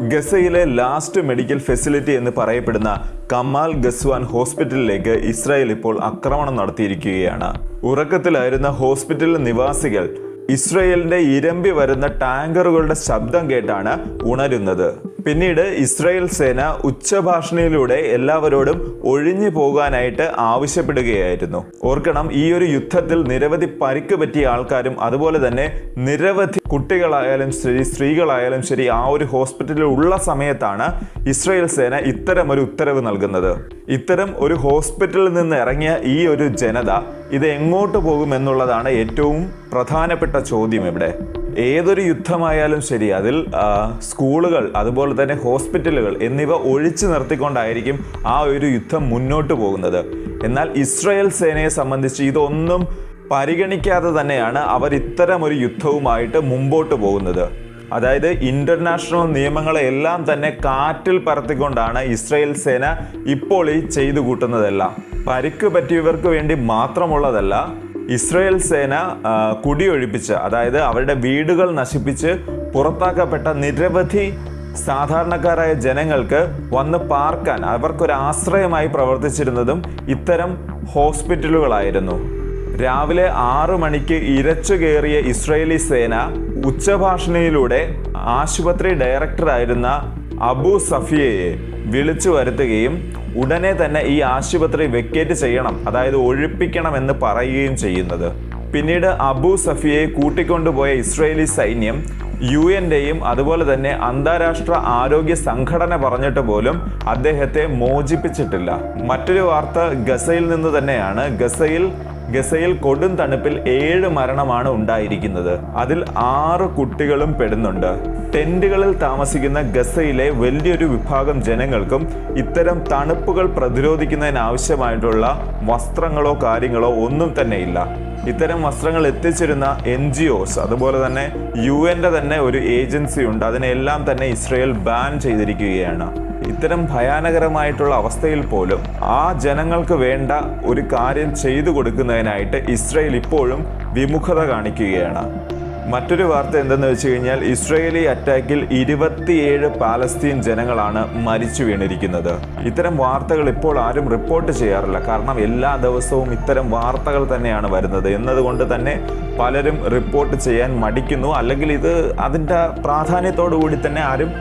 ഗസയിലെ last medical facility എന്ന് പറയപ്പെടുന്ന കമാൽ ഗസ്വാൻ ഹോസ്പിറ്റലിലേക്ക് ഇസ്രായേൽ ഇപ്പോൾ ആക്രമണം നടത്തിയിരിക്കുകയാണ്. ഉറക്കത്തിലായിരുന്ന ഹോസ്പിറ്റൽ നിവാസികൾ ഇസ്രയേലിന്റെ ഇരമ്പി വരുന്ന ടാങ്കറുകളുടെ ശബ്ദം കേട്ടാണ് ഉണരുന്നത്. പിന്നീട് ഇസ്രായേൽ സേന ഉച്ചഭാഷണിയിലൂടെ എല്ലാവരോടും ഒഴിഞ്ഞു പോകാനായിട്ട് ആവശ്യപ്പെടുകയായിരുന്നു. ഓർക്കണം ഈ ഒരു യുദ്ധത്തിൽ നിരവധി പരിക്ക് പറ്റിയ ആൾക്കാരും അതുപോലെ തന്നെ നിരവധി കുട്ടികളായാലും ശരി സ്ത്രീകളായാലും ശരി ആ ഒരു ഹോസ്പിറ്റലിൽ ഉള്ള സമയത്താണ് ഇസ്രായേൽ സേന ഇത്തരം ഒരു ഉത്തരവ് നൽകുന്നത്. ഇത്തരം ഒരു ഹോസ്പിറ്റലിൽ നിന്ന് ഇറങ്ങിയ ഈ ഒരു ജനത ഇത് എങ്ങോട്ട് പോകുമെന്നുള്ളതാണ് ഏറ്റവും പ്രധാനപ്പെട്ട ചോദ്യം ഇവിടെ. ഏതൊരു യുദ്ധമായാലും ശരി അതിൽ സ്കൂളുകൾ അതുപോലെ തന്നെ ഹോസ്പിറ്റലുകൾ എന്നിവ ഒഴിച്ചു നിർത്തിക്കൊണ്ടായിരിക്കും ആ ഒരു യുദ്ധം മുന്നോട്ട് പോകുന്നത്. എന്നാൽ ഇസ്രായേൽ സേനയെ സംബന്ധിച്ച് ഇതൊന്നും പരിഗണിക്കാതെ തന്നെയാണ് അവർ ഇത്തരം ഒരു യുദ്ധവുമായിട്ട് മുമ്പോട്ട് പോകുന്നത്. അതായത് ഇന്റർനാഷണൽ നിയമങ്ങളെ എല്ലാം തന്നെ കാറ്റിൽ പറത്തിക്കൊണ്ടാണ് ഇസ്രായേൽ സേന ഇപ്പോൾ ഈ ചെയ്തു കൂട്ടുന്നതെല്ലാം. പരിക്ക് പറ്റിയവർക്ക് വേണ്ടി മാത്രമുള്ളതല്ല ഇസ്രായേൽ സേന കുടിയൊഴിപ്പിച്ച് അതായത് അവരുടെ വീടുകൾ നശിപ്പിച്ച് പുറത്താക്കപ്പെട്ട നിരവധി സാധാരണക്കാരായ ജനങ്ങൾക്ക് വന്ന് പാർക്കാൻ അവർക്കൊരു ആശ്രയമായി പ്രവർത്തിച്ചിരുന്നതും ഇത്തരം ഹോസ്പിറ്റലുകളായിരുന്നു. രാവിലെ ആറു മണിക്ക് ഇരച്ചു കയറിയ ഇസ്രയേലി സേന ഉച്ചഭാഷണിയിലൂടെ ആശുപത്രി ഡയറക്ടറായിരുന്ന അബു സഫിയയെ വിളിച്ചു വരുത്തുകയും ഉടനെ തന്നെ ഈ ആശുപത്രി വെക്കേറ്റ് ചെയ്യണം അതായത് ഒഴിപ്പിക്കണം എന്ന് പറയുകയും ചെയ്യുന്നത്. പിന്നീട് അബു സഫിയെ കൂട്ടിക്കൊണ്ടുപോയ ഇസ്രയേലി സൈന്യം യു എന്റെയും അതുപോലെ തന്നെ അന്താരാഷ്ട്ര ആരോഗ്യ സംഘടന പറഞ്ഞിട്ട് പോലും അദ്ദേഹത്തെ മോചിപ്പിച്ചിട്ടില്ല. മറ്റൊരു വാർത്ത ഗസയിൽ നിന്ന് തന്നെയാണ്. ഗസയിൽ ഗസയിൽ കൊടും തണുപ്പിൽ ഏഴ് മരണമാണ് ഉണ്ടായിരിക്കുന്നത്. അതിൽ ആറ് കുട്ടികളും പെടുന്നുണ്ട്. ടെന്റുകളിൽ താമസിക്കുന്ന ഗസയിലെ വലിയൊരു വിഭാഗം ജനങ്ങൾക്കും ഇത്തരം തണുപ്പുകൾ പ്രതിരോധിക്കുന്നതിനാവശ്യമായിട്ടുള്ള വസ്ത്രങ്ങളോ കാര്യങ്ങളോ ഒന്നും തന്നെ ഇല്ല ഇത്തരം വസ്ത്രങ്ങൾ എത്തിച്ചിരുന്ന എൻ ജി ഒസ് അതുപോലെ തന്നെ യു എന്റെ തന്നെ ഒരു ഏജൻസി ഉണ്ട്. അതിനെല്ലാം തന്നെ ഇസ്രയേൽ ബാൻ ചെയ്തിരിക്കുകയാണ്. ഇത്തരം ഭയാനകരമായിട്ടുള്ള അവസ്ഥയിൽ പോലും ആ ജനങ്ങൾക്ക് വേണ്ട ഒരു കാര്യം ചെയ്തു കൊടുക്കുന്നതിനായിട്ട് ഇസ്രയേൽ ഇപ്പോഴും വിമുഖത കാണിക്കുകയാണ്. മറ്റൊരു വാർത്ത എന്തെന്ന് വെച്ച് കഴിഞ്ഞാൽ ഇസ്രയേലി അറ്റാക്കിൽ ഇരുപത്തിയേഴ് പാലസ്തീൻ ജനങ്ങളാണ് മരിച്ചു വീണിരിക്കുന്നത്. ഇത്തരം വാർത്തകൾ ഇപ്പോൾ ആരും റിപ്പോർട്ട് ചെയ്യാറില്ല. കാരണം എല്ലാ ദിവസവും ഇത്തരം വാർത്തകൾ തന്നെയാണ് വരുന്നത്. എന്നതുകൊണ്ട് തന്നെ പലരും റിപ്പോർട്ട് ചെയ്യാൻ മടിക്കുന്നു. അല്ലെങ്കിൽ ഇത് അതിന്റെ പ്രാധാന്യത്തോടു കൂടി തന്നെ ആരും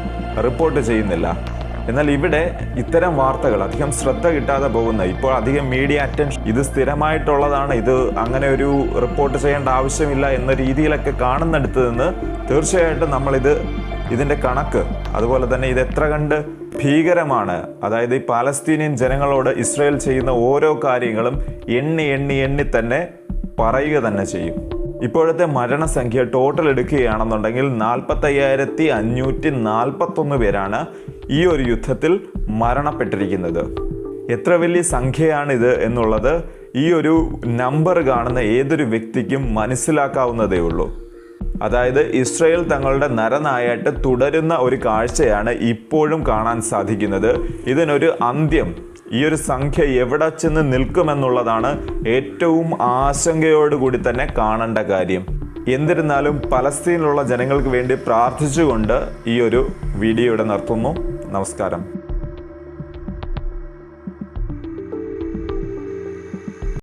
റിപ്പോർട്ട് ചെയ്യുന്നില്ല. എന്നാൽ ഇവിടെ ഇത്തരം വാർത്തകൾ അധികം ശ്രദ്ധ കിട്ടാതെ പോകുന്ന ഇപ്പോൾ അധികം മീഡിയ അറ്റൻഷൻ ഇത് സ്ഥിരമായിട്ടുള്ളതാണ് ഇത് അങ്ങനെ ഒരു റിപ്പോർട്ട് ചെയ്യേണ്ട ആവശ്യമില്ല എന്ന രീതിയിലൊക്കെ കാണുന്നിടത്ത് നിന്ന് തീർച്ചയായിട്ടും നമ്മളിത് ഇതിന്റെ കണക്ക് അതുപോലെ തന്നെ ഇത് എത്ര കണ്ട് ഭീകരമാണ് അതായത് ഈ പാലസ്തീനിയൻ ജനങ്ങളോട് ഇസ്രയേൽ ചെയ്യുന്ന ഓരോ കാര്യങ്ങളും എണ്ണി എണ്ണി എണ്ണി തന്നെ പറയുക തന്നെ ചെയ്യും. ഇപ്പോഴത്തെ മരണസംഖ്യ ടോട്ടൽ എടുക്കുകയാണെന്നുണ്ടെങ്കിൽ നാൽപ്പത്തയ്യായിരത്തി അഞ്ഞൂറ്റി നാൽപ്പത്തൊന്ന് പേരാണ് ഈ ഒരു യുദ്ധത്തിൽ മരണപ്പെട്ടിരിക്കുന്നത്. എത്ര വലിയ സംഖ്യയാണിത് എന്നുള്ളത് ഈ ഒരു നമ്പർ കാണുന്ന ഏതൊരു വ്യക്തിക്കും മനസ്സിലാക്കാവുന്നതേ ഉള്ളൂ. അതായത് ഇസ്രയേൽ തങ്ങളുടെ നരനായിട്ട് തുടരുന്ന ഒരു കാഴ്ചയാണ് ഇപ്പോഴും കാണാൻ സാധിക്കുന്നത്. ഇതിനൊരു അന്ത്യം ഈ ഒരു സംഖ്യ എവിടെ ചെന്ന് നിൽക്കുമെന്നുള്ളതാണ് ഏറ്റവും ആശങ്കയോടുകൂടി തന്നെ കാണേണ്ട കാര്യം. എന്നിരുന്നാലും പലസ്തീനിലുള്ള ജനങ്ങൾക്ക് വേണ്ടി പ്രാർത്ഥിച്ചുകൊണ്ട് ഈ ഒരു വീഡിയോ ഇവിടെ നിർത്തുന്നു. നമസ്കാരം.